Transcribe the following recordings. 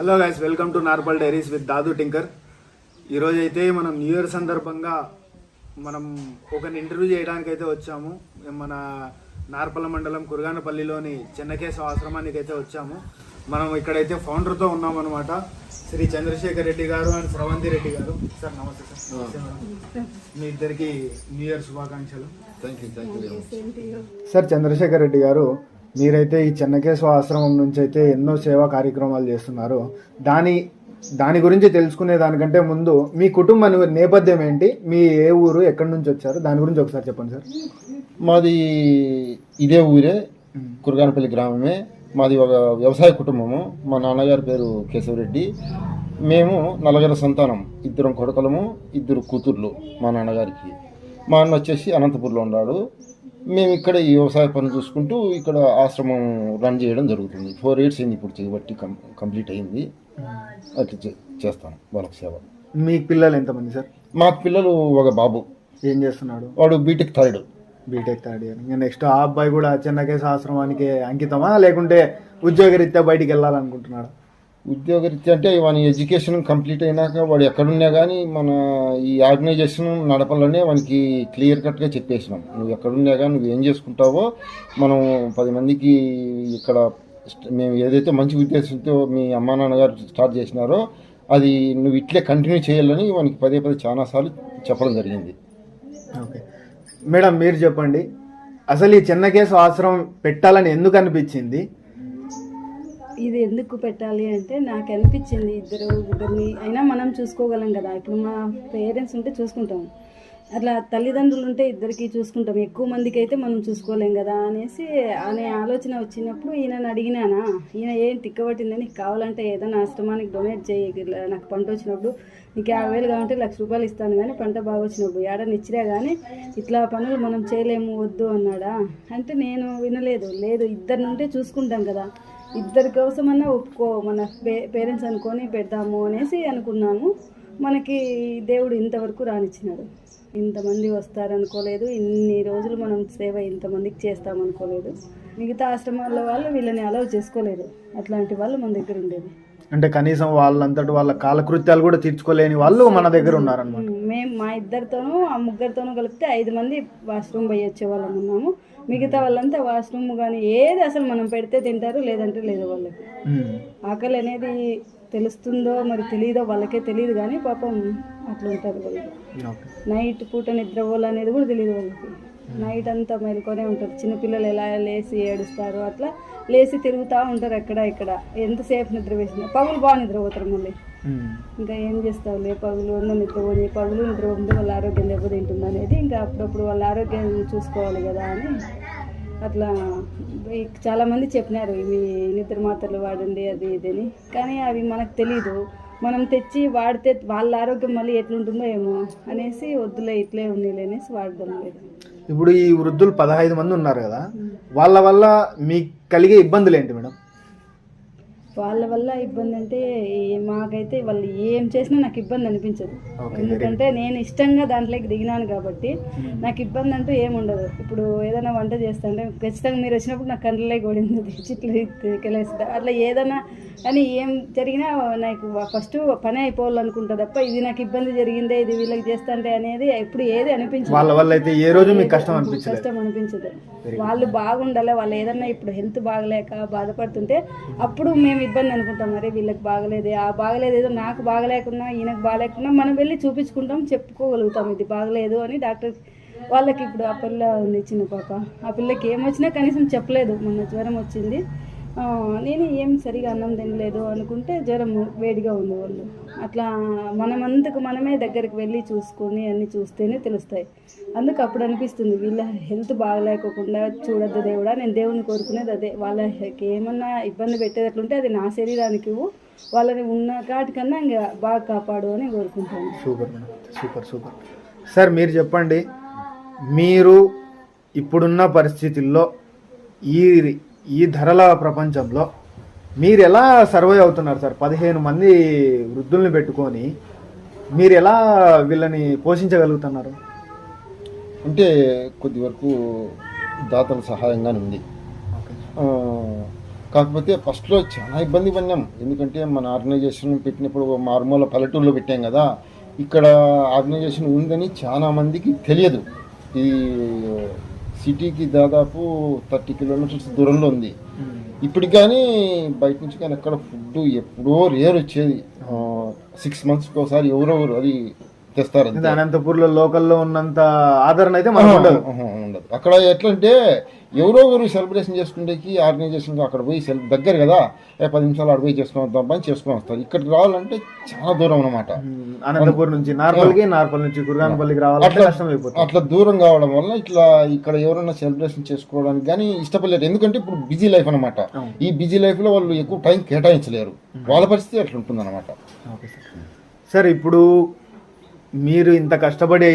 Hello guys welcome to Narpal diaries with Dadu Tinker ఈరోజు అయితే మనం న్యూ ఇయర్ సందర్భంగా మనం ఒక ఇంటర్వ్యూ చేయడానికి అయితే వచ్చాము. మన నార్పల మండలం కురగానపల్లిలోని చెన్నకేశవ ఆశ్రమానికి అయితే వచ్చాము. మనం ఇక్కడైతే ఫౌండర్తో ఉన్నామన్నమాట. శ్రీ చంద్రశేఖర్ రెడ్డి గారు అండ్ స్రవంతి రెడ్డి గారు. సార్ నమస్తే సార్. నమస్తే మేడం. మీ ఇద్దరికి న్యూ ఇయర్ శుభాకాంక్షలు. Thank you thank you sir Chandrasekhar Reddy garu మీరైతే ఈ చెన్నకేశవ ఆశ్రమం నుంచి అయితే ఎన్నో సేవా కార్యక్రమాలు చేస్తున్నారు. దాని దాని గురించి తెలుసుకునే దానికంటే ముందు మీ కుటుంబ నేపథ్యం ఏంటి? మీ ఏ ఊరు ఎక్కడి నుంచి వచ్చారు? దాని గురించి ఒకసారి చెప్పండి సార్. మాది ఇదే ఊరే కురగానపల్లి గ్రామమే. మాది ఒక వ్యవసాయ కుటుంబము. మా నాన్నగారి పేరు కేశవరెడ్డి. మేము నలుగురు సంతానం ఇద్దరం కొడుకులము ఇద్దరు కూతుర్లు మా నాన్నగారికి. మా అన్న వచ్చేసి అనంతపూర్లో ఉన్నాడు. మేము ఇక్కడ ఈ వ్యవసాయ పనులు చూసుకుంటూ ఇక్కడ ఆశ్రమం రన్ చేయడం జరుగుతుంది. ఫోర్ ఇయర్స్ అయింది ఇప్పుడు చేయబట్టి కం కంప్లీట్ అయింది. అట్లా చే- చేస్తాం వాళ్ళకి సేవ. మీ పిల్లలు ఎంతమంది సార్? మా పిల్లలు ఒక బాబు. ఏం చేస్తున్నాడు? వాడు BTech third BTech third year next ఆ అబ్బాయి కూడా చెన్నకేశవ ఆశ్రమానికి అంకితమా? లేకుంటే ఉద్యోగరీత్యా బయటికి వెళ్ళాలనుకుంటున్నాడు? ఉద్యోగరీత్యా అంటే వాని ఎడ్యుకేషన్ కంప్లీట్ అయినాక వాడు ఎక్కడున్నా కానీ మన ఈ ఆర్గనైజేషన్ నడపాలనే వానికి క్లియర్ కట్గా చెప్పేసినాం. నువ్వు ఎక్కడున్నా కానీ నువ్వు ఏం చేసుకుంటావో మనం పది మందికి ఇక్కడ మేము ఏదైతే మంచి ఉద్దేశంతో మీ అమ్మా నాన్నగారు స్టార్ట్ చేసినారో అది నువ్వు ఇట్లే కంటిన్యూ చేయాలని వానికి పదే పదే చాలాసార్లు చెప్పడం జరిగింది. ఓకే. మేడం మీరు చెప్పండి. అసలు ఈ చెన్నకేశవ ఆశ్రమం పెట్టాలని ఎందుకు అనిపించింది? ఇది ఎందుకు పెట్టాలి అంటే నాకు అనిపించింది ఇద్దరు ఇద్దరిని. అయినా మనం చూసుకోగలం కదా. ఇప్పుడు మా పేరెంట్స్ ఉంటే చూసుకుంటాం. అట్లా తల్లిదండ్రులు ఉంటే ఇద్దరికి చూసుకుంటాం. ఎక్కువ మందికి అయితే మనం చూసుకోలేం కదా అనేసి అనే ఆలోచన వచ్చినప్పుడు ఈయనని అడిగినానా ఈయన ఏం తిక్కబట్టిందని నీకు కావాలంటే ఏదైనా ఆశ్రమానికి డొనేట్ చేయి. నాకు పంట వచ్చినప్పుడు నీకు యాభై వేలు కావాలంటే లక్ష రూపాయలు ఇస్తాను కానీ పంట బాగా వచ్చినప్పుడు ఏడాది ఇచ్చినా కానీ ఇట్లా పనులు మనం చేయలేము వద్దు అన్నాడా? అంటే నేను వినలేదు. లేదు ఇద్దరిని ఉంటే చూసుకుంటాం కదా. ఇద్దరి కోసమన్నా ఒప్పుకో మన పే పేరెంట్స్ అనుకొని పెడదాము అనేసి అనుకున్నాము. మనకి దేవుడు ఇంతవరకు రానిచ్చినాడు. ఇంతమంది వస్తారనుకోలేదు. ఇన్ని రోజులు మనం సేవ ఇంతమందికి చేస్తామనుకోలేదు. మిగతా ఆశ్రమాల వాళ్ళు వీళ్ళని అలౌ చేసుకోలేదు. అట్లాంటి వాళ్ళు మన దగ్గర ఉండేది. అంటే కనీసం వాళ్ళంతటి వాళ్ళ కాలకృత్యాలు కూడా తీర్చుకోలేని వాళ్ళు మన దగ్గర ఉన్నారనమాట మేము. మా ఇద్దరితోనూ ఆ ముగ్గురితోనూ కలిపితే ఐదు మంది వాష్రూమ్ పోయి వచ్చే వాళ్ళం ఉన్నాము. మిగతా వాళ్ళంతా వాష్రూమ్ కానీ ఏది అసలు మనం పెడితే తింటారు లేదంటే లేదు వాళ్ళకి. ఆకలి అనేది తెలుస్తుందో మరి తెలియదో వాళ్ళకే తెలియదు కానీ పాపం అట్లా ఉంటారు వాళ్ళు. నైట్ పూట నిద్రపోవాలి అనేది కూడా తెలియదు వాళ్ళకి. నైట్ అంతా మేలుకొనే ఉంటారు. చిన్నపిల్లలు ఎలా లేచి ఏడుస్తారు అట్లా లేచి తిరుగుతూ ఉంటారు ఎక్కడ ఇక్కడ ఎంతసేపు నిద్ర వేసిన. పగులు బాగా నిద్రపోతారు మళ్ళీ. ఇంకా ఏం చేస్తావులే పగులు? ఉన్న నిద్రపోయి పగులు నిద్రపోతే వాళ్ళ ఆరోగ్యం దెబ్బతింటుంది అనేది ఇంకా అప్పుడప్పుడు వాళ్ళ ఆరోగ్యం చూసుకోవాలి కదా అని అట్లా చాలామంది చెప్పినారు ఇవి నిద్ర మాత్రలు వాడండి అది ఇది అని. కానీ అవి మనకు తెలీదు. మనం తెచ్చి వాడితే వాళ్ళ ఆరోగ్యం మళ్ళీ ఎట్లుంటుందో ఏమో అనేసి వద్దులే ఇట్లే ఉండేలే అనేసి వాడడం లేదు. ఇప్పుడు ఈ వృద్ధులు పదహైదు మంది ఉన్నారు కదా వాళ్ళ వల్ల మీకు కలిగే ఇబ్బందులు ఏంటి మేడం? వాళ్ళ వల్ల ఇబ్బంది అంటే మాకైతే వాళ్ళు ఏం చేసినా నాకు ఇబ్బంది అనిపించదు. ఎందుకంటే నేను ఇష్టంగా దాంట్లోకి దిగినాను కాబట్టి నాకు ఇబ్బంది అంటూ ఏముండదు ఇప్పుడు ఏదైనా వంట చేస్తుంటే ఖచ్చితంగా మీరు వచ్చినప్పుడు నాకు కండ్లే కొడింది చిట్లు కెలేస్తా అట్లా ఏదైనా కానీ ఏం జరిగినా నాకు ఫస్ట్ పని అయిపోవాలనుకుంటా తప్ప ఇది నాకు ఇబ్బంది జరిగిందే ఇది వీళ్ళకి చేస్తాంటే అనేది ఎప్పుడు ఏది అనిపించదు. వాళ్ళ వల్ల అయితే ఏ రోజు మీకు కష్టం అనిపించలేదు. కష్టం అనిపించదు. వాళ్ళు బాగుండాలి వాళ్ళు ఏదన్నా ఇప్పుడు హెల్త్ బాగలేక బాధపడుతుంటే అప్పుడు మేము ఇబ్బంది అనుకుంటాం. మరి వీళ్ళకి బాగలేదే ఆ బాగలేదు ఏదో నాకు బాగలేకున్నా ఈయనకు బాగలేకున్నా మనం వెళ్ళి చూపించుకుంటాం చెప్పుకోగలుగుతాం. ఇది బాగలేదు అని డాక్టర్ వాళ్ళకి ఇప్పుడు ఆ పిల్ల ఉంది చిన్న పాప. ఆ పిల్లకి ఏమొచ్చినా కనీసం చెప్పలేదు. మొన్న జ్వరం వచ్చింది. నేను ఏం సరిగా అన్నం తినలేదు అనుకుంటే జ్వరం వేడిగా ఉంది వాళ్ళు. అట్లా మనమంతకు మనమే దగ్గరికి వెళ్ళి చూసుకొని అన్ని చూస్తేనే తెలుస్తాయి. అందుకు అప్పుడు అనిపిస్తుంది వీళ్ళ హెల్త్ బాగలేకోకుండా చూడొద్దు దేవుడా నేను దేవుని కోరుకునేది అదే. వాళ్ళకి ఏమన్నా ఇబ్బంది పెట్టేటట్లుంటే అది నా శరీరానికి వాళ్ళని ఉన్న కాటికన్నా ఇంకా బాగా కాపాడు అని కోరుకుంటాను. Super super super. సార్ మీరు చెప్పండి మీరు ఇప్పుడున్న పరిస్థితుల్లో ఈ ఈ ధరల ప్రపంచంలో మీరు ఎలా సర్వే అవుతున్నారు సార్? పదిహేను మంది వృద్ధుల్ని పెట్టుకొని మీరు ఎలా వీళ్ళని పోషించగలుగుతున్నారు? అంటే కొద్ది వరకు దాతల సహాయంగానే ఉంది. కాకపోతే ఫస్ట్లో చాలా ఇబ్బంది పడినాం. ఎందుకంటే మన ఆర్గనైజేషన్ పెట్టినప్పుడు మారుమూల పల్లెటూరులో పెట్టాం కదా. ఇక్కడ ఆర్గనైజేషన్ ఉందని చాలా మందికి తెలియదు. ఇది సిటీకి దాదాపు థర్టీ కిలోమీటర్స్ దూరంలో ఉంది. ఇప్పటికి కానీ బయట నుంచి కానీ ఎక్కడ ఫుడ్ ఎప్పుడో రేర్ వచ్చేది. సిక్స్ మంత్స్కి ఒకసారి ఎవరెవరు అది తెస్తారు అనంతపూర్లో లోకల్లో ఉన్నంత ఆదరణ అయితే మనకు ఉండదు. అక్కడ ఎట్లా ఎవరో ఒకరు సెలబ్రేషన్ చేసుకునేకి ఆర్గనైజేషన్ అక్కడ పోయి సెల్ దగ్గర కదా పది నిమిషాలు అక్కడ పోయి చేసుకుని వద్దాం పని చేసుకుని వస్తారు ఇక్కడికి రావాలంటే చాలా దూరం అన్నమాట. ఉమ్, అనంతపూర్ నుంచి నార్పల్కి నార్పల్ నుంచి కుర్గానపల్లికి రావాలంటే అట్లా- కష్టం అయిపోతుంది. అట్లా దూరం కావడం వల్ల ఇట్లా ఇక్కడ ఎవరైనా సెలబ్రేషన్ చేసుకోవడానికి కానీ ఇష్టపడలేరు. ఎందుకంటే ఇప్పుడు బిజీ లైఫ్ అనమాట. ఈ బిజీ లైఫ్లో వాళ్ళు ఎక్కువ టైం కేటాయించలేరు. వాళ్ళ పరిస్థితి అట్లా ఉంటుంది అనమాట సార్ ఇప్పుడు మీరు ఇంత కష్టపడి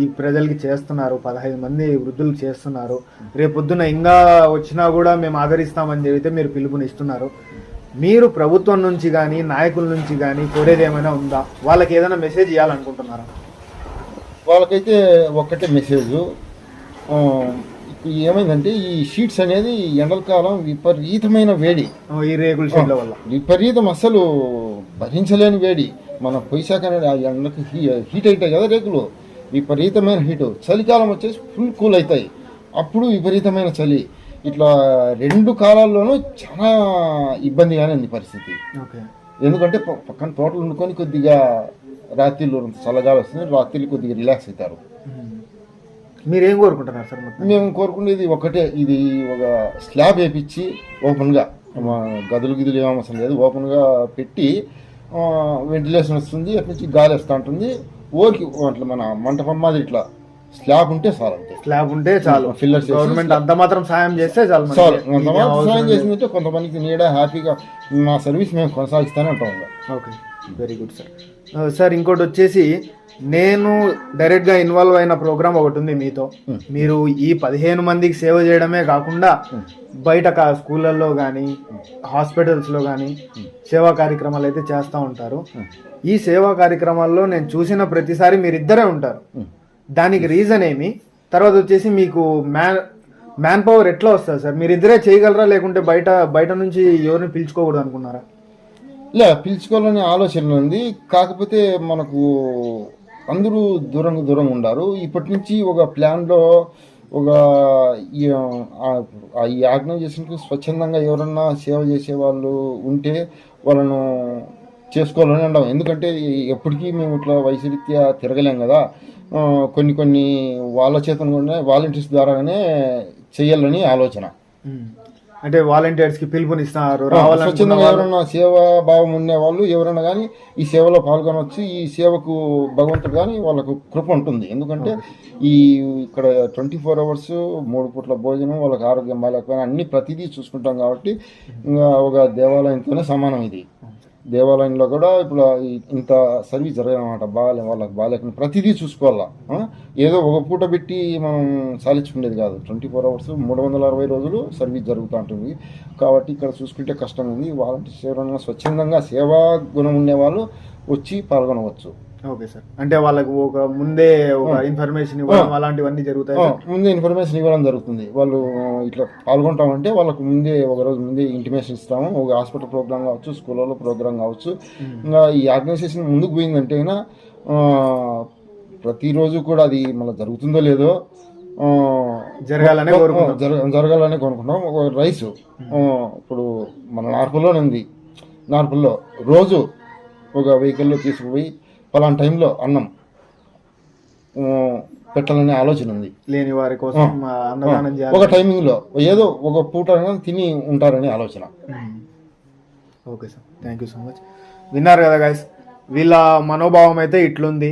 ఈ ప్రజలకి చేస్తున్నారు పదహైదు మంది వృద్ధులకు చేస్తున్నారు. రేపొద్దున ఇంకా వచ్చినా కూడా మేము ఆదరిస్తామని చెబితే మీరు పిలుపునిస్తున్నారు. మీరు ప్రభుత్వం నుంచి కానీ నాయకుల నుంచి కానీ కోరేది ఏమైనా ఉందా? వాళ్ళకి ఏదైనా మెసేజ్ ఇవ్వాలనుకుంటున్నారా వాళ్ళకైతే ఒక్కటే మెసేజ్ ఏమైందంటే ఈ షీట్స్ అనేది ఎండల కాలం విపరీతమైన వేడి. ఈ రేకుల షెడ్ల వల్ల. విపరీతం అసలు భరించలేని వేడి. మన పొయ్యిశాఖ అనేది ఆ ఎండలకు హీ హీట్ అవుతాయి కదా రేకులు. విపరీతమైన హీటు. చలికాలం వచ్చేసి ఫుల్ కూల్ అవుతాయి అప్పుడు విపరీతమైన చలి. ఇట్లా రెండు కాలాల్లోనూ చాలా ఇబ్బందిగానే ఉంది పరిస్థితి. ఓకే. ఎందుకంటే పక్కన తోటలు వండుకొని కొద్దిగా రాత్రిళ్ళు చల్లగాలి వస్తుంది రాత్రిళ్ళు కొద్దిగా రిలాక్స్ అవుతారు. మీరేం కోరుకుంటున్నారు సార్ మేము కోరుకునేది ఒకటే ఇది ఒక స్లాబ్ వేపించి ఓపెన్గా మా గదులు గిదులు ఏం అవసరం లేదు ఓపెన్గా పెట్టి వెంటిలేషన్ వస్తుంది అటు నుంచి గాలి వస్తూ ఉంటుంది ఊరికి అట్లా మన మంటపం మాదిరి ఇట్లా స్లాబ్ ఉంటే చాలు అంతే స్లాబ్ ఉంటే చాలు ఫిల్లర్స్ గవర్నమెంట్ అంత మాత్రం సాయం చేస్తే చాలు. చాలు కొంతమంది అవసరం సాయం. చేసిందంటే కొంతమందికి నీడ హ్యాపీగా మా సర్వీస్ మేము కొనసాగిస్తూనే ఉంటాం. Okay very good sir sir ఇంకోటి వచ్చేసి నేను డైరెక్ట్గా ఇన్వాల్వ్ అయిన ప్రోగ్రామ్ ఒకటి ఉంది మీతో. మీరు ఈ పదిహేను మందికి సేవ చేయడమే కాకుండా బయట కా- స్కూళ్ళల్లో కానీ హాస్పిటల్స్లో కానీ సేవా కార్యక్రమాలు అయితే చేస్తూ ఉంటారు. ఈ సేవా కార్యక్రమాల్లో నేను చూసిన ప్రతిసారి మీరిద్దరే ఉంటారు. దానికి రీజన్ ఏమి? తర్వాత వచ్చేసి మీకు మ్యాన్ మ్యాన్ పవర్ ఎట్లా వస్తుంది సార్ మీరిద్దరే చేయగలరా? లేకుంటే బయట బయట నుంచి ఎవరిని పిలుచుకోకూడదు అనుకున్నారా? లే పిలుచుకోవాలనే ఆలోచన ఉంది. కాకపోతే మనకు అందరూ దూరంగా దూరం ఉండారు. ఇప్పటి నుంచి ఒక ప్లాన్లో ఒక ఈ ఆ- ఈ ఆర్గనైజేషన్కి స్వచ్ఛందంగా ఎవరన్నా సేవ చేసే వాళ్ళు ఉంటే వాళ్ళను చేసుకోవాలని అంటాం. ఎందుకంటే ఎప్పటికీ మేము ఇట్లా వయసురీత్యా తిరగలేం కదా. కొన్ని కొన్ని వాళ్ళ చేతను కూడా వాలంటీర్స్ ద్వారానే చేయాలని ఆలోచన. అంటే వాలంటీర్స్కి పిలుపునిస్తున్నారు స్వచ్ఛందంగా ఎవరైనా సేవా భావం ఉండే వాళ్ళు ఎవరైనా కానీ ఈ సేవలో పాల్గొనవచ్చు ఈ సేవకు భగవంతుడు కానీ వాళ్ళకు కృప ఉంటుంది. ఎందుకంటే ఈ ఇక్కడ ట్వంటీ ఫోర్ అవర్స్ మూడు పూట్ల భోజనం వాళ్ళకి ఆరోగ్యం బాగాలేకపోయినా అన్ని ప్రతిదీ చూసుకుంటాం కాబట్టి ఇంకా ఒక దేవాలయంతోనే సమానం ఇది. దేవాలయంలో కూడా ఇప్పుడు ఇంత సర్వీస్ జరగాలన్నమాట బాగాలే వాళ్ళకి బాగాలేకుండా ప్రతిదీ చూసుకోవాలా? ఏదో ఒక పూట పెట్టి మనం సాధించుకునేది కాదు. ట్వంటీ ఫోర్ అవర్స్ మూడు వందల అరవై రోజులు సర్వీస్ జరుగుతూ ఉంటుంది. కాబట్టి ఇక్కడ చూసుకుంటే కష్టం ఉంది. వాలంటీర్ స్వచ్ఛందంగా సేవా గుణం ఉండే వాళ్ళు వచ్చి పాల్గొనవచ్చు. Okay sir. అంటే వాళ్ళకు ఒక ముందే ఒక ఇన్ఫర్మేషన్ ఇవ్వడం అలాంటివన్నీ జరుగుతాయి? ముందే ఇన్ఫర్మేషన్ ఇవ్వడం జరుగుతుంది. వాళ్ళు ఇట్లా పాల్గొంటామంటే వాళ్ళకు ముందే ఒక రోజు ముందే ఇంటిమేషన్ ఇస్తాము. ఒక హాస్పిటల్ ప్రోగ్రామ్ కావచ్చు స్కూళ్ళలో ప్రోగ్రామ్ కావచ్చు. ఇంకా ఈ ఆర్గనైజేషన్ ముందుకు పోయిందంటే అయినా ప్రతిరోజు కూడా అది మళ్ళీ జరుగుతుందో లేదో జరగాలనే జరగాలని కోరుకుంటాం. ఒక రైస్ ఇప్పుడు మన నార్పుల్లోనే ఉంది. నార్పుల్లో రోజు ఒక వెహికల్లో తీసుకుపోయి పలానా టైంలో అన్నం పెట్టాలనే ఆలోచన ఉంది. లేని వారి కోసం అన్నదానం ఒక టైమింగ్లో ఏదో ఒక పూట తిని ఉంటారనే ఆలోచన. Okay sir thank you so much విన్నారు కదా గాయస్ వీళ్ళ మనోభావం అయితే ఇట్లుంది.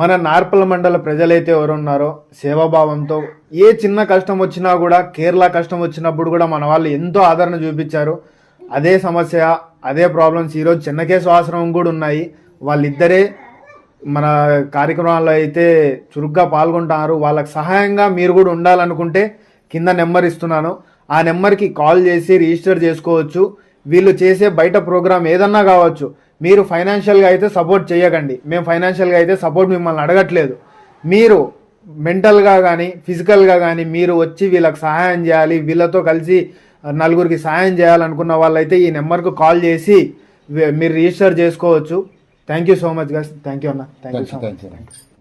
మన నార్పల మండల ప్రజలైతే ఎవరు ఉన్నారో సేవాభావంతో ఏ చిన్న కష్టం వచ్చినా కూడా కేరళ కష్టం వచ్చినప్పుడు కూడా మన వాళ్ళు ఎంతో ఆదరణ చూపించారు. అదే సమస్య అదే ప్రాబ్లమ్స్ ఈరోజు చిన్నకేశ ఆశ్రమం కూడా ఉన్నాయి. వాళ్ళిద్దరే మన కార్యక్రమాల్లో అయితే చురుగ్గా పాల్గొంటున్నారు. వాళ్ళకి సహాయంగా మీరు కూడా ఉండాలనుకుంటే కింద నెంబర్ ఇస్తున్నాను. ఆ నెంబర్కి కాల్ చేసి రిజిస్టర్ చేసుకోవచ్చు. వీళ్ళు చేసే బయట ప్రోగ్రామ్ ఏదన్నా కావచ్చు. మీరు ఫైనాన్షియల్గా అయితే సపోర్ట్ చేయకండి. మేము ఫైనాన్షియల్గా అయితే సపోర్ట్ మిమ్మల్ని అడగట్లేదు. మీరు మెంటల్గా కానీ ఫిజికల్గా కానీ మీరు వచ్చి వీళ్ళకి సహాయం చేయాలి. వీళ్ళతో కలిసి నలుగురికి సహాయం చేయాలనుకున్న వాళ్ళైతే ఈ నెంబర్కు కాల్ చేసి మీరు రిజిస్టర్ చేసుకోవచ్చు. Thank you so much guys thank you అన్న thank you thank so you much thank you